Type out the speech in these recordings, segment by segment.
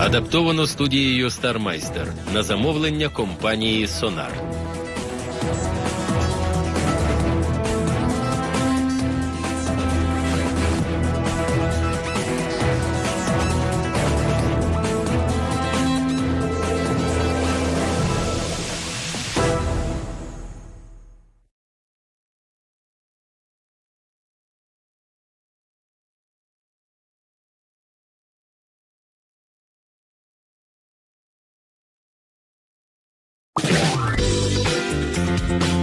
Адаптовано студією Стармайстер на замовлення компанії Thank you.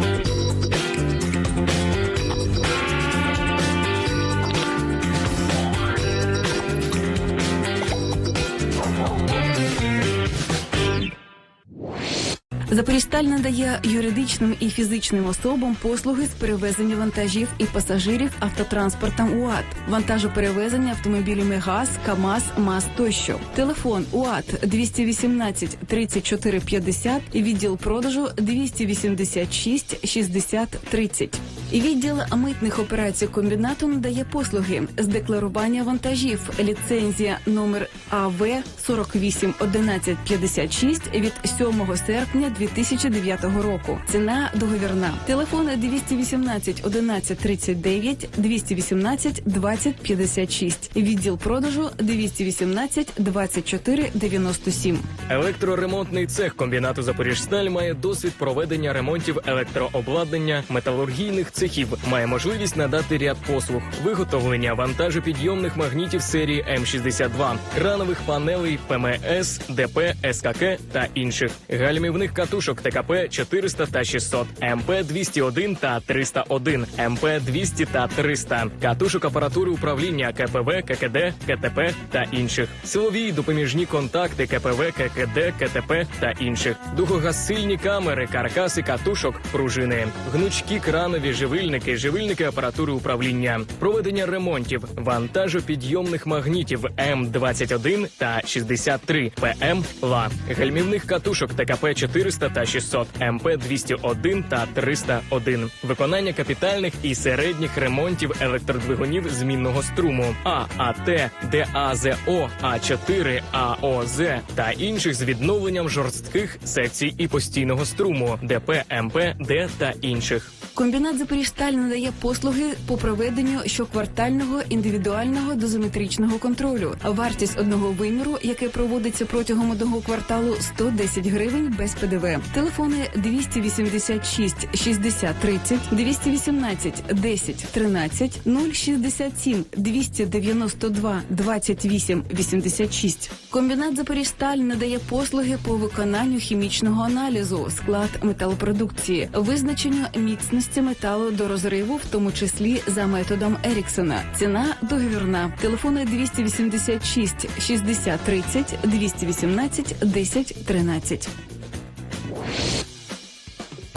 Запоріжсталь надає юридичним і фізичним особам послуги з перевезення вантажів і пасажирів автотранспортом УАТ, вантажоперевезення автомобілями ГАЗ, КАМАЗ, МАЗ тощо. Телефон УАТ 218 34 50 і відділ продажу 286 60 30. Відділ митних операцій комбінату надає послуги з декларування вантажів. Ліцензія номер АВ 48 11 56 від 7 серпня 2009 року. Ціна договірна. Телефон 218 11 39 218 20 56. Відділ продажу 218 24 97. Електроремонтний цех комбінату Запоріжсталь має досвід проведення ремонтів електрообладнання, металургійних цехів, має можливість надати ряд послуг, виготовлення вантажопідйомних магнітів серії М62, кранових панелей ПМС, ДП, СКК та інших, гальмівних катушок ТКП 400 та 600, МП 201 та 301, МП 200 та 300, катушок апаратури управління КПВ, ККД, КТП та інших, силові допоміжні контакти КПВ, ККД, КТП та інших, духогасильні камери, каркаси катушок, пружини, гнучкі кранові живильники, живильники апаратури управління, проведення ремонтів, вантажопідйомних магнітів М21 та 63, ПМ ЛА, гальмівних катушок ТКП 400 та 600, МП 201 та 301, виконання капітальних і середніх ремонтів електродвигунів змінного струму А, АТ, ДАЗО, А4, АОЗ та інших з відновленням жорстких секцій і постійного струму ДП, МП, Д та інших. Комбінат Запоріжсталь надає послуги по проведенню щоквартального індивідуального дозиметричного контролю. Вартість одного виміру, яке проводиться протягом одного кварталу, 110 гривень без ПДВ. Телефони 286 60 30, 218 10 13, 067 292 28 86. Комбінат Запоріжсталь надає послуги по виконанню хімічного аналізу, склад металопродукції, визначенню міцності металу до розриву, в тому числі за методом Еріксона. Ціна договірна. Телефони 286 60 30, 218 10 13.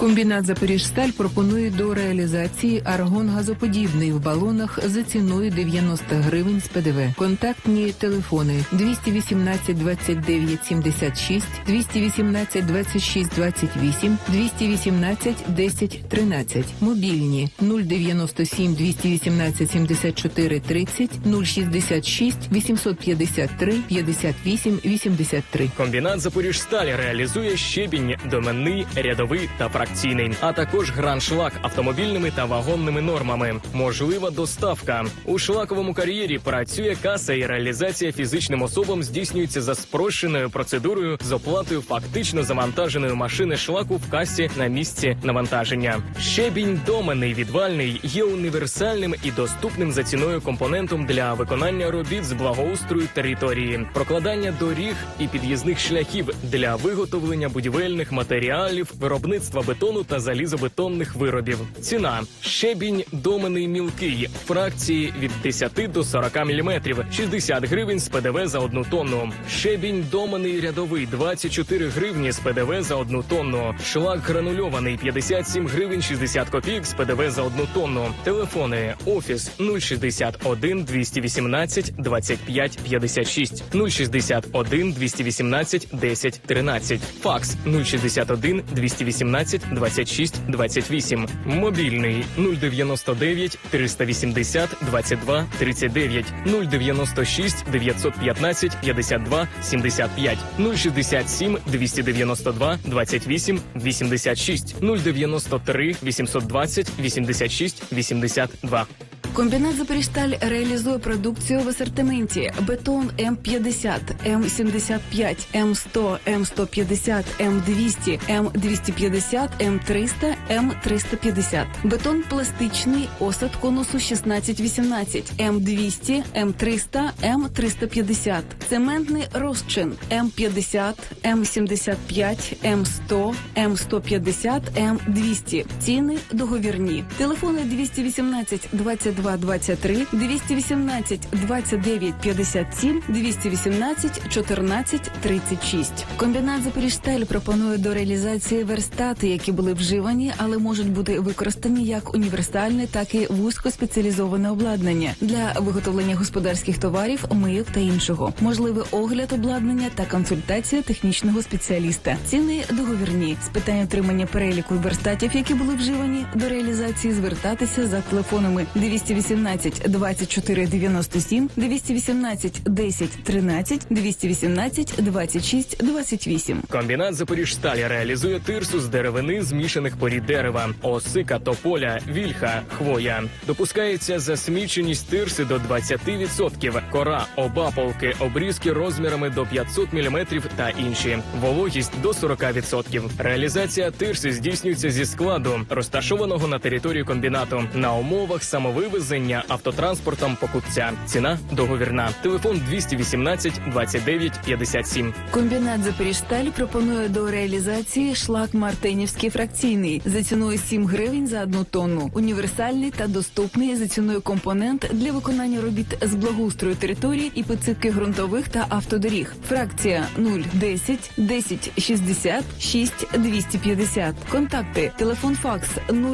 Комбінат Запоріжсталь пропонує до реалізації аргон газоподібний в балонах за ціною 90 гривень з ПДВ. Контактні телефони 218 29 76, 218 26 28, 218 10 13. Мобільні 097 218 74 30, 066 853 58 83. Комбінат Запоріжсталь реалізує щебінь, доменний, рядовий та фракційний, а також граншлак автомобільними та вагонними нормами. Можлива доставка у шлаковому кар'єрі. Працює каса і реалізація фізичним особам здійснюється за спрощеною процедурою з оплатою фактично завантаженої машини шлаку в касі на місці навантаження. Щебінь доменний відвальний є універсальним і доступним за ціною компонентом для виконання робіт з благоустрою території, прокладання доріг і під'їзних шляхів для виготовлення будівельних матеріалів, виробництва бетону та залізобетонних виробів. Ціна щебінь доменний мілкий, фракції від 10 до 40 мм, 60 гривень з ПДВ за одну тонну. Щебінь доменний рядовий 24 гривні з ПДВ за одну тонну. Шлак гранульований 57 гривень 60 копійок з ПДВ за одну тонну. Телефони офіс 061 218 25 56 061 218 10 13. Факс 061 218 26 28. Мобільний 099 380 22 39 096 915 52 75 067 292 28 86 093 820 86 82. Комбінат Запоріжсталь реалізує продукцію в асортименті бетон М50, М75, М100, М150, М200, М250, М300, М350. Бетон пластичний, осад конусу 16-18, М200, М300, М350. Цементний розчин М50, М75, М100, М150, М200. Ціни договірні. Телефони 218 22 23, 218 29 57, 218 14 36. Комбінат Запоріжсталь пропонує до реалізації верстати, які були вживані, але можуть бути використані як універсальне, так і вузькоспеціалізоване обладнання для виготовлення господарських товарів, мийок та іншого. Можливий огляд обладнання та консультація технічного спеціаліста. Ціни договірні з питань отримання переліку верстатів, які були вживані до реалізації, звертатися за телефонами 218 24 97, 218 10 13, 218 26 28. Комбінат Запоріжсталі реалізує тирсу з деревини змішаних порід дерева, осика, тополя, вільха, хвоя. Допускається засміченість тирси до 20%, кора, обаполки, обрізки розмірами до 500 мм та інші. Вологість до 40%. Реалізація тирси здійснюється зі складу, розташованого на території комбінату, на умовах самовивезення автотранспортом покупця. Ціна договірна. Телефон 218 29 57. Комбінат Запоріжсталь пропонує до реалізації шлак Мартинівський фракційний за ціною 7 гривень за одну тонну. Універсальний та доступний за ціною компонент для виконання робіт з благоустрою території і підсипки ґрунтових та автодоріг. Фракція 010 10 60 6 250. Контакти. Телефон факс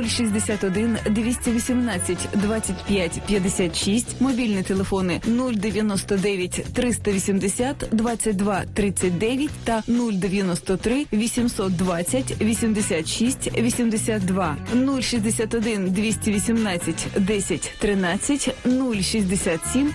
061 218 25 56. Мобільні телефони 099 380 22 39 та 093 820 86 82 061 218 10 13 067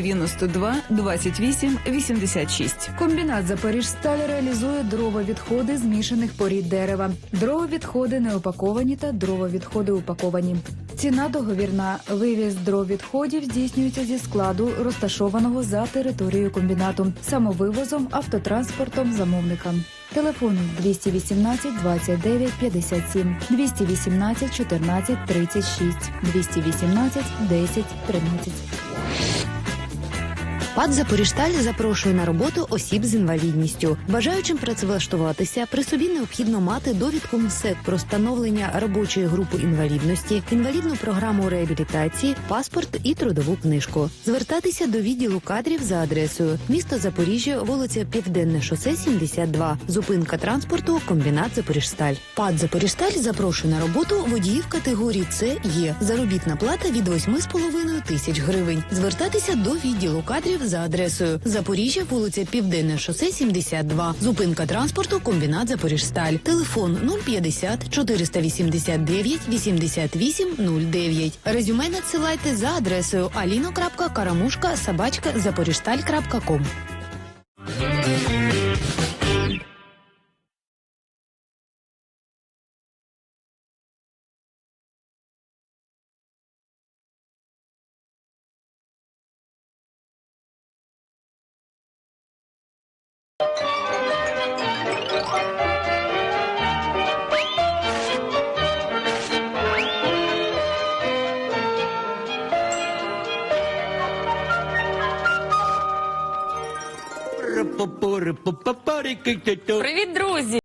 292 28 86. Комбінат Запоріжсталь реалізує дрововідходи змішаних порід дерева. Дрововідходи не упаковані та дрововідходи упаковані. Ціна договірна. Вивіз дроввідходів здійснюється зі складу, розташованого за територією комбінату, самовивозом, автотранспортом замовника. Телефони 218 29 57, 218 14 36, 218 10 13. ПАД «Запоріжсталь» запрошує на роботу осіб з інвалідністю. Бажаючим працевлаштуватися при собі необхідно мати довідку МСЕК про встановлення робочої групи інвалідності, інвалідну програму реабілітації, паспорт і трудову книжку. Звертатися до відділу кадрів за адресою місто Запоріжжя, вулиця Південне шосе 72, зупинка транспорту, комбінат Запоріжсталь. ПАД «Запоріжсталь» запрошує на роботу водіїв категорії С є заробітна плата від 8,5 тисяч гривень. Звертатися до відділу кадрів за адресою Запоріжжя, вулиця Південне шосе 72, зупинка транспорту, комбінат Запоріжсталь. Телефон 050 489 88 09. Резюме надсилайте за адресою alino.karamушка Привіт, друзі!